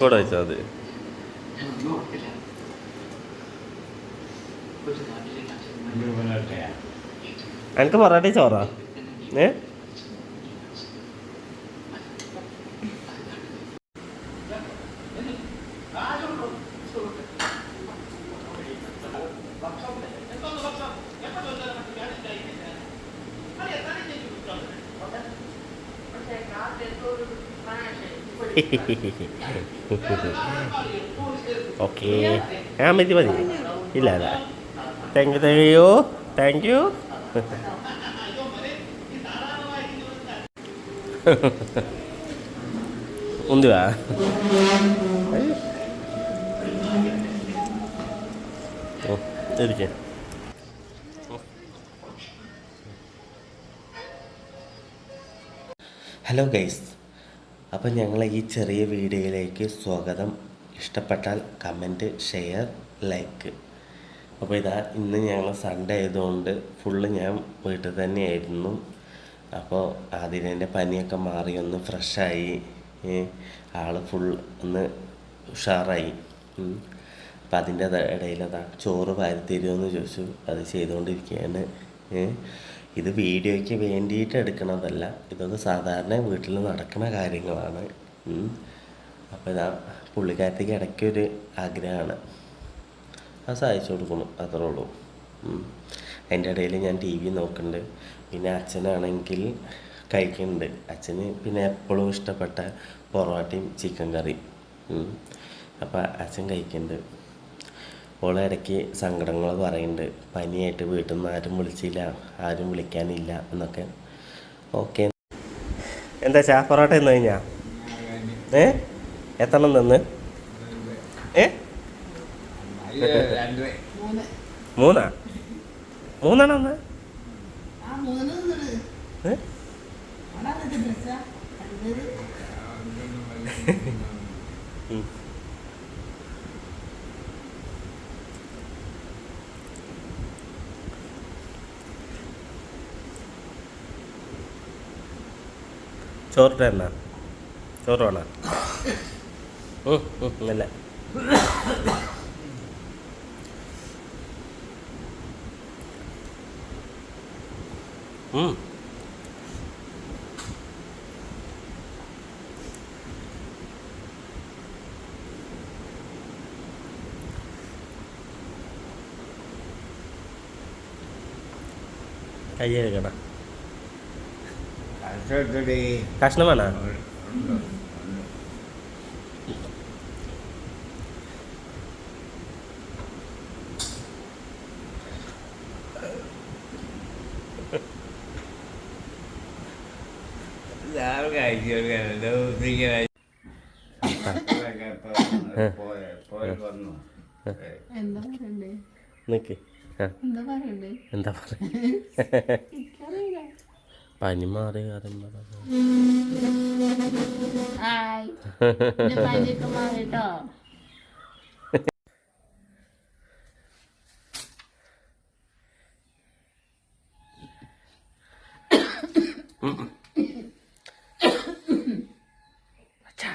കൂടെ അയച്ചാൽ മതി. എനിക്ക് പൊറാട്ട ചോറാ? ഏ? ഓക്കെ ആ മതി മതി ഇല്ല അല്ല thank you thank you thank you ఉందివా ഇരിക്കേ ഹലോ ഗൈസ് അപ്പം ഞങ്ങളെ ഈ ചെറിയ വീഡിയോയിലേക്ക് സ്വാഗതം. ഇഷ്ടപ്പെട്ടാൽ കമന്റ് ഷെയർ ലൈക്ക്. അപ്പോൾ ഇതാ ഇന്ന് ഞങ്ങൾ സൺഡേ ആയതുകൊണ്ട് ഫുള്ള് ഞാൻ വീട്ടിൽ തന്നെയായിരുന്നു. അപ്പോൾ അതിനെ പനിയൊക്കെ മാറി ഒന്ന് ഫ്രഷായി ആൾ ഫുൾ ഒന്ന് ഉഷാറായി. അപ്പം അതിന്റെ ഇടയിൽ ചോറ് വാരി തരുമെന്ന് ചോദിച്ചു. അത് ചെയ്തുകൊണ്ടിരിക്കുകയാണ്. ഇത് വീഡിയോയ്ക്ക് വേണ്ടിയിട്ട് എടുക്കണതല്ല. ഇതൊക്കെ സാധാരണ വീട്ടിൽ നടക്കുന്ന കാര്യങ്ങളാണ്. അപ്പോൾ ഇതാ പുള്ളിക്കാരത്തേക്ക് ഇടയ്ക്കൊരു ആഗ്രഹമാണ്. അത് സഹായിച്ചു കൊടുക്കണം അത്രേ ഉള്ളൂ. അതിന്റെ ഇടയിൽ ഞാൻ ടി വി നോക്കുന്നുണ്ട്. പിന്നെ അച്ഛനാണെങ്കിൽ കഴിക്കുന്നുണ്ട്. അച്ഛന് പിന്നെ എപ്പോഴും ഇഷ്ടപ്പെട്ട പൊറോട്ടയും ചിക്കൻ കറിയും. അപ്പോൾ അച്ഛൻ കഴിക്കുന്നുണ്ട്. ഓളെ ഇടയ്ക്ക് സങ്കടങ്ങൾ പറയുന്നുണ്ട്. പനിയായിട്ട് വീട്ടിൽ നിന്ന് ആരും വിളിച്ചില്ല ആരും വിളിക്കാനില്ല എന്നൊക്കെ. ഓക്കെ. എന്താ ചാ പൊറോട്ട എന്ന് കഴിഞ്ഞാ? ഏ? എത്തണം നിന്ന് ഏ? മൂന്ന്? മൂന്നാ മൂന്നാണോ തിന്നത്. ഏ ചോറിട്ട് തന്നെ ചോറ് വേണോ ഉം, ഉം, നല്ല ഉം. കൈ കഴുകണ കഷ്ണം വേണോ എന്താ പറയണ്ടേ? നിക്ക്. എന്താ പറയണ്ടേ? എന്താ എനിക്കറിയില്ല. പനി മാറി അച്ഛാ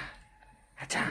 അച്ഛാ.